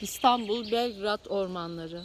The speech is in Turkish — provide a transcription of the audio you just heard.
İstanbul Belgrad ormanları.